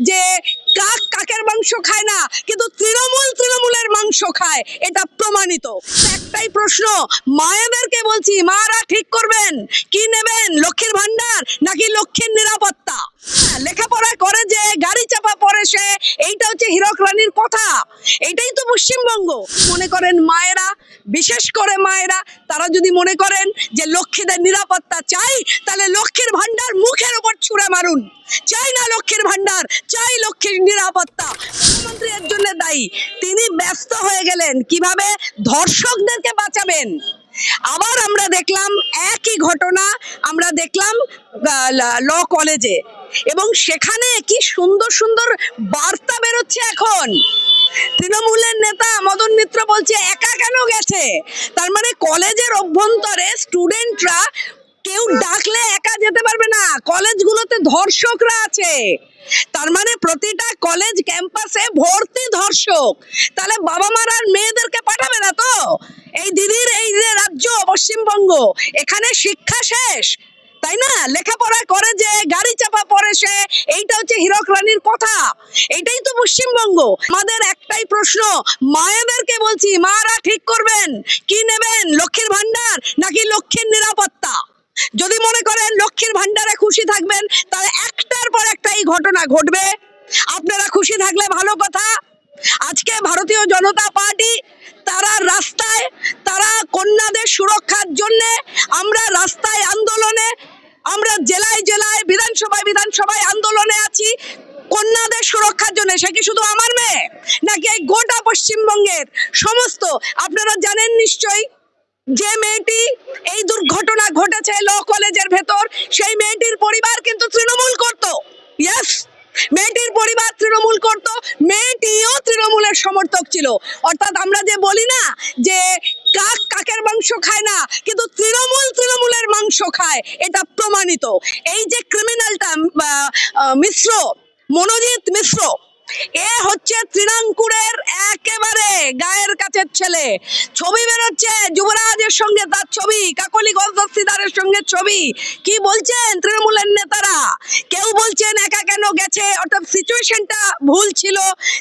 যে কাক কাকের মাংস খায় না, কিন্তু তৃণমূল তৃণমূলের মাংস খায়, এটা প্রমাণিত। একটাই প্রশ্ন, মায়েদেরকে বলছি, মারা ঠিক করবেন, কি নেবেন, লক্ষ্মীর ভান্ডার নাকি লক্ষ্মীর নিরাপত্তা? লেখাপড়া করে যে, গাড়ি চাপা পড়ে সে, এইটা হচ্ছে হীরক রানীর কথা। এইটাই তো পশ্চিমবঙ্গ। মনে করেন মায়েরা, বিশেষ করে মায়েরা, তারা যদি মনে করেন যে লক্ষ্মীদের নিরাপত্তা চাই, তাহলে লক্ষ্মীর ভান্ডার মুখের ওপর ছুঁড়ে মারুন। চাই না লক্ষ্মীর ভান্ডার চাই লক্ষ্মীর নিরাপত্তা। মুখ্যমন্ত্রী এর জন্য দায়ী। তিনি ব্যস্ত হয়ে গেলেন। কীভাবে? ধর্ষকদেরকে বাঁচাবেন। আবার আমরা দেখলাম একই ঘটনা, আমরা দেখলাম ল কলেজে এবং সেখানে কি সুন্দর সুন্দর বার্তা বেরোচ্ছে এখন। তৃণমূলের নেতা মদন মিত্র বলছে, একা কেন গেছে? তার মানে কলেজের অভ্যন্তরে স্টুডেন্টরা কেউ ডাকলে একা যেতে পারবে না। কলেজগুলোতে ধর্ষকরা আছে। তার মানে প্রতিটা কলেজ ক্যাম্পাসে ভর্তি ধর্ষক। তাহলে বাবা মার আর মেয়েদেরকে পাঠাবে না তো? এই দিদির এই যে রাজ্য পশ্চিমবঙ্গ, এখানে শিক্ষা শেষ। তাই না? লেখাপড়া করে যে, গাড়ি চাপা পড়ে সে, এইটা হচ্ছে হীরক রানীর কথা। এইটাই তো পশ্চিমবঙ্গ। আমাদের একটাই প্রশ্ন, মায়েদেরকে বলছি, মারা ঠিক করবেন, কি নেবেন, লক্ষ্মীর ভান্ডার নাকি লক্ষ্মীর নিরাপত্তা? যদি মনে করেন লক্ষ্মীর ভান্ডারে খুশি থাকবেন, তাহলে একটার পর একটা এই ঘটনা ঘটবে। আপনারা খুশি থাকলে ভালো কথা। আজকে ভারতীয় জনতা পার্টি, তারা রাস্তায়, তারা কন্যাদের সুরক্ষার জন্য, আমরা রাস্তায় আন্দোলনে আমরা জেলায় জেলায়, বিধানসভায় বিধানসভায় আন্দোলনে আছি। কন্যাদের সুরক্ষার জন্য, সে কি শুধু আমার মেয়ে? নাকি এই গোটা পশ্চিমবঙ্গের সমস্ত, আপনারা জানেন নিশ্চয়ই, যে মেয়েটি এই দুর্ঘটনা ঘটেছে ল কলেজের ভেতর, সেই মেয়েটির পরিবার কিন্তু তৃণমূল করত। ইয়েস মেয়েটির পরিবার তৃণমূল করত, মেয়েটিও তৃণমূলের সমর্থক ছিল। অর্থাৎ আমরা যে বলি না যে কাক কাকের মাংস খায় না, কিন্তু তৃণমূল মাংস খায় এটা প্রমাণিত। এই যে ক্রিমিনালটা মিশ্র মনোজিৎ হচ্ছে তৃণাঙ্কুরের একেবারে গায়ের কাছের ছেলে। ছবি বেরোচ্ছে যুবরাজের সঙ্গে তার ছবি, কাকলি গলদস্তিদারের সঙ্গে ছবি। কি বলছেন তৃণমূলের নেতারা? কেউ বলছেন একা কেন গেছে? অর্থাৎ সিচুয়েশনটা ভুল ছিল।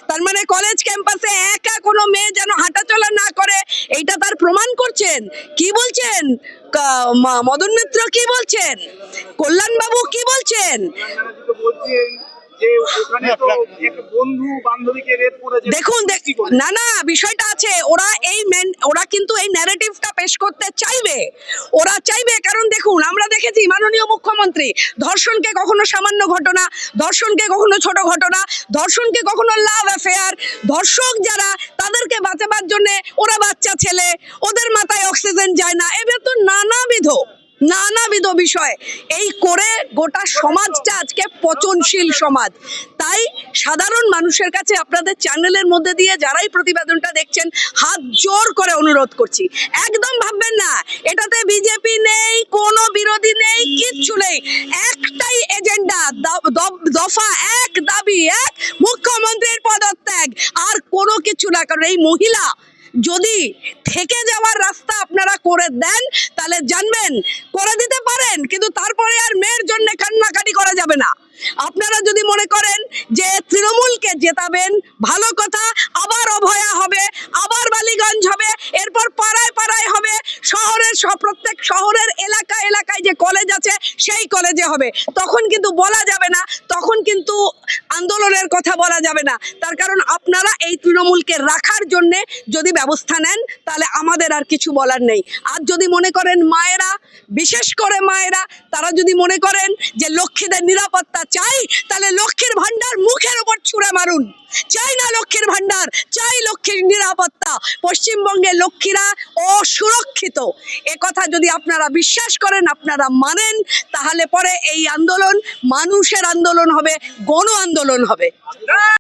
তার মানে কলেজ ক্যাম্পাসে একা কোনো মেয়ে যেন হাঁটাচলা না করে, এইটা তার প্রমাণ করছেন? কি বলছেন? মদন মিত্র কি বলছেন? কল্যাণবাবু কি বলছেন? যে ওখানে তো এক বন্ধু বান্ধবীকে রেপ করেছে দেখুন দেখ- না না বিষয়টা আছে ওরা এই মেন- ওরা কিন্তু এই ন্যারেটিভটা পেশ করতে চাইবে। ওরা চাইবে কারণ দেখুন আমরা দেখেছি মাননীয় মুখ্যমন্ত্রী ধর্ষণকে কখনো সামান্য ঘটনা ধর্ষণকে কখনো ছোট ঘটনা ধর্ষণকে কখনো লাভ অ্যাফেয়ার ধর্ষক যারা তাদেরকে বাঁচাবার জন্য ওরা বাচ্চা ছেলে ওদের মাথায় অক্সিজেন যায় না এবার তো নানাবিধ নানাবিধ বিষয়। এই করে গোটা সমাজটা আজকে পচনশীল সমাজ। তাই সাধারণ মানুষের কাছে আপনাদের চ্যানেলের মধ্যে দিয়ে যারাই প্রতিবেদনটা দেখছেন, হাত জোর করে অনুরোধ করছি। একদম ভাববেন না, এটাতে বিজেপি নেই, কোনো বিরোধী নেই, কিচ্ছু নেই। একটাই এজেন্ডা দফা এক, দাবি এক, মুখ্যমন্ত্রীর পদত্যাগ। আর কোনো কিছু না, কারণ এই মহিলা যদি থেকে যাওয়ার রাস্তা আপনারা করে দেন, তাহলে জানবেন, করে দিতে পারেন, কিন্তু তারপরে আর মেয়ের জন্য কান্নাকাটি করা যাবে না। আপনারা যদি মনে করেন যে তৃণমূলকে জেতাবেন, ভালো কথা, আবার অভয়া হবে, আবার বালিগঞ্জ হবে, এরপর পাড়ায় পাড়ায় হবে, শহরের প্রত্যেক শহরের এলাকা এলাকায় যে কলেজ আছে, সেই কলেজে হবে। তখন কিন্তু বলা যাবে না, তখন কিন্তু আন্দোলনের কথা বলা যাবে না। তার কারণ আপনারা এই তৃণমূলকে রাখার জন্য যদি ব্যবস্থা নেন, তাহলে আমাদের আর কিছু বলার নেই। আর যদি মনে করেন মায়েরা, বিশেষ করে মায়েরা, তারা যদি মনে করেন যে লক্ষ্মীদের নিরাপত্তা চাই, তাহলে লক্ষ্মীর ভান্ডার মুখের ওপর ছুঁড়ে মারুন। চাই না লক্ষ্মীর ভান্ডার চাই লক্ষ্মীর নিরাপত্তা। পশ্চিমবঙ্গে লক্ষ্মীরা অসুরক্ষিত। কথা যদি আপনারা বিশ্বাস করেন, আপনারা মানেন, তাহলে পরে এই আন্দোলন মানুষের আন্দোলন হবে, গণ আন্দোলন হবে।